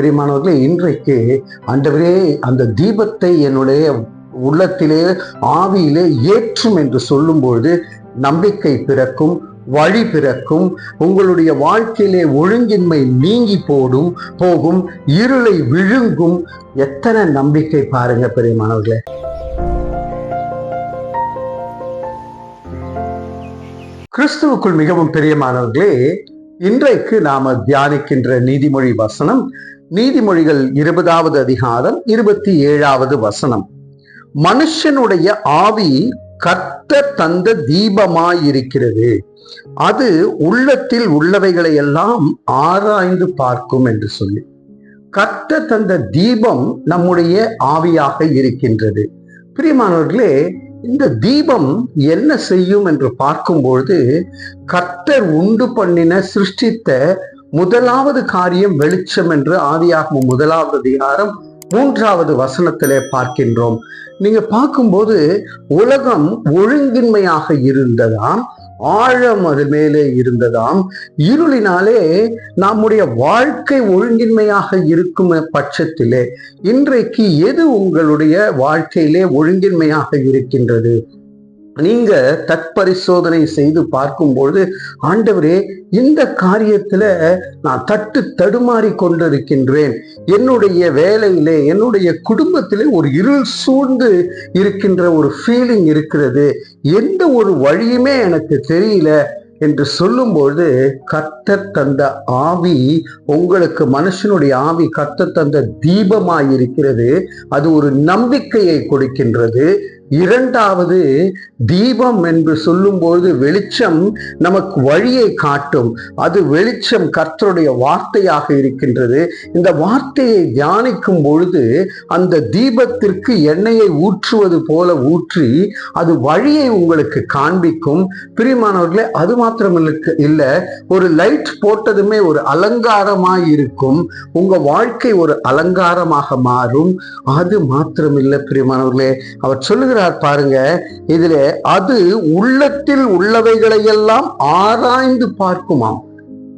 பிரியமானவர்களே இன்றைக்கு ஆண்டவரே அந்த தீபத்தை என்னுடைய உள்ளத்திலே ஆவியிலே ஏற்றும் என்று சொல்லும்பொழுது நம்பிக்கை பிறக்கும் வழி பிறக்கும் உங்களுடைய வாழ்க்கையிலே ஒழுங்கின்மை நீங்கி போடும் போகும் இருளை விழுங்கும் எத்தனை நம்பிக்கை பாருங்க பெரியமானவர்களே. கிறிஸ்துவுக்குள் மிகவும் பிரியமானவர்களே இன்றைக்கு நாம தியானிக்கின்ற நீதிமொழி வசனம் நீதிமொழிகள் இருபதாவது அதிகாரம் இருபத்தி ஏழாவது வசனம். மனுஷனுடைய ஆவி கத்த தந்த தீபமாயிருக்கிறது. அது உள்ளத்தில் உள்ளவைகளை எல்லாம் ஆராய்ந்து பார்க்கும் என்று சொல்லி. கத்த தந்த தீபம் நம்முடைய ஆவியாக இருக்கின்றது. பிரியமானவர்களே இந்த தீபம் என்ன செய்யும் என்று பார்க்கும்பொழுது கர்த்தர் உண்டு பண்ணின சிருஷ்டித்த முதலாவது காரியம் வெளிச்சம் என்று ஆதியாகும் முதலாவது அதிகாரம் மூன்றாவது வசனத்திலே பார்க்கின்றோம். நீங்க பார்க்கும்போது உலகம் ஒழுங்கின்மையாக இருந்ததாம் ஆழம் அது மேலே இருந்ததாம். இருளினாலே நம்முடைய வாழ்க்கை ஒழுங்கின்மையாக இருக்கும் பட்சத்திலே இன்றைக்கு எது உங்களுடைய வாழ்க்கையிலே ஒழுங்கின்மையாக இருக்கின்றது? நீங்க தற்பரிசோதனை செய்து பார்க்கும்பொழுது ஆண்டவரே இந்த காரியத்துல நான் தட்டு தடுமாறி கொண்டிருக்கின்றேன். என்னுடைய வேலையிலே என்னுடைய குடும்பத்திலே ஒரு இருள் சூழ்ந்து இருக்கின்ற ஒரு ஃபீலிங் இருக்கிறது. எந்த ஒரு வழியுமே எனக்கு தெரியல என்று சொல்லும்போது கர்த்தர் தந்த ஆவி உங்களுக்கு மனுஷனுடைய ஆவி கர்த்தர் தந்த தீபமாயிருக்கிறது. அது ஒரு நம்பிக்கையை கொடுக்கின்றது. இரண்டாவது தீபம் என்று சொல்லும்போது வெளிச்சம் நமக்கு வழியை காட்டும். அது வெளிச்சம் கர்த்தருடைய வார்த்தையாக இருக்கின்றது. இந்த வார்த்தையை தியானிக்கும் பொழுது அந்த தீபத்திற்கு எண்ணெயை ஊற்றுவது போல ஊற்றி அது வழியை உங்களுக்கு காண்பிக்கும். பிரியமானவர்களே அது மாத்திரம் இல்ல ஒரு லைட் போட்டதுமே ஒரு அலங்காரமாய் இருக்கும். உங்க வாழ்க்கை ஒரு அலங்காரமாக மாறும். அது மாத்திரம் இல்லை பிரியமானவர்களே. அவர் சொல்லுகிற சொல்றார் பாருங்க. இதுல அது உள்ளத்தில் உள்ளவைகளை எல்லாம் ஆராய்ந்து பார்க்குமாம்.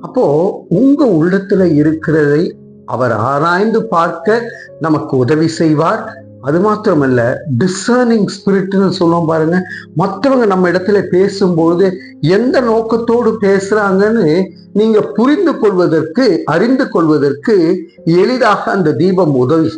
அப்போ உங்க உள்ளத்துல இருக்கிறதை அவர் ஆராய்ந்து பார்க்க நமக்கு உதவி செய்வார். அது மாத்திரமல்ல டிசர்னிங் ஸ்பிரிட்னு சொல்லுவோம் பாருங்க. மற்றவங்க நம்ம இடத்துல பேசும்போது எந்த நோக்கத்தோடு பேசுறாங்கன்னு நீங்க புரிந்து கொள்வதற்கு அறிந்து கொள்வதற்கு எளிதாக அந்த தீபம் உதவி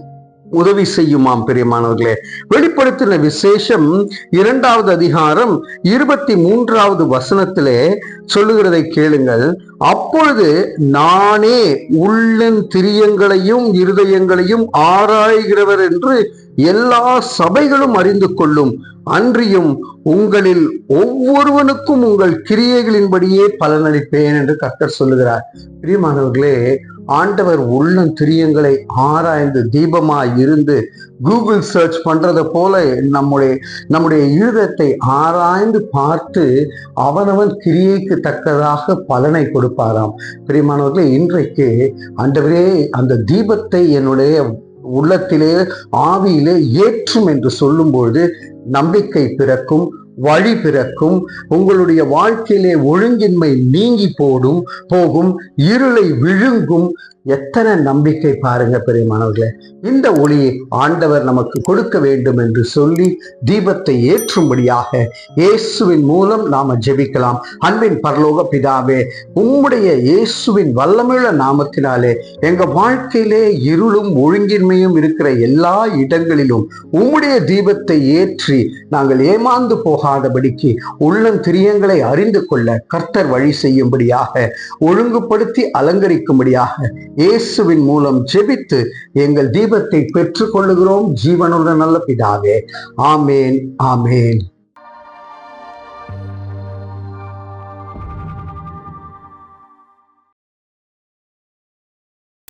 உதவி செய்யுமாம் பெரியமானவர்களே. வெளிப்படுத்தின விசேஷம் இரண்டாவது அதிகாரம் இருபத்தி மூன்றாவது வசனத்திலே சொல்லுகிறதை கேளுங்கள். அப்பொழுது நானே உள்ளன் திரியங்களையும் இருதயங்களையும் ஆராய்கிறவர் என்று எல்லா சபைகளும் அறிந்து கொள்ளும். அன்றியும் உங்களில் ஒவ்வொருவனுக்கும் உங்கள் கிரியைகளின்படியே பலனளிப்பேன் என்று கர்த்தர் சொல்லுகிறார். பிரியமானவர்களே ஆண்டவர் உள்ளம் திரியங்களை ஆராய்ந்து தீபமா இருந்து கூகுள் சர்ச் பண்றதை போல நம்முடைய நம்முடைய ஈழத்தை ஆராய்ந்து பார்த்து அவனவன் கிரியைக்கு தக்கதாக பலனை கொடுப்பாராம். பிரியமானவர்களே இன்றைக்கு ஆண்டவரே அந்த தீபத்தை என்னுடைய உள்ளத்திலே ஆவியிலே ஏற்றும் என்று சொல்லும்போது நம்பிக்கை பிறக்கும். வழி பிறக்கும் உங்களுடைய வாழ்க்கையிலே ஒழுங்கின்மை நீங்கி போடும் போகும் இருளை விழுங்கும். எத்தனை நம்பிக்கை பாருங்க பெரியமானவர்களே. இந்த ஒளியை ஆண்டவர் நமக்கு கொடுக்க வேண்டும் என்று சொல்லி தீபத்தை ஏற்றும்படியாக இயேசுவின் மூலம் நாம ஜெபிக்கலாம். அன்பின் பரலோக பிதாவே உம்முடைய இயேசுவின் வல்லமையுள்ள நாமத்தினாலே எங்க வாழ்க்கையிலே இருளும் ஒழுங்கின்மையும் இருக்கிற எல்லா இடங்களிலும் உம்முடைய தீபத்தை ஏற்றி நாங்கள் ஏமாந்து போக போகாதபடிக்கு உள்ளம் திரியங்களை அறிந்து கொள்ள கர்த்தர் வழி செய்யும்படியாக ஒழுங்குபடுத்தி அலங்கரிக்கும்படியாக இயேசுவின் மூலம் ஜெபித்து எங்கள் தீபத்தை பெற்றுக் கொள்ளுகிறோம் ஜீவனுள்ள நல்ல பிதாவே. ஆமேன் ஆமேன்.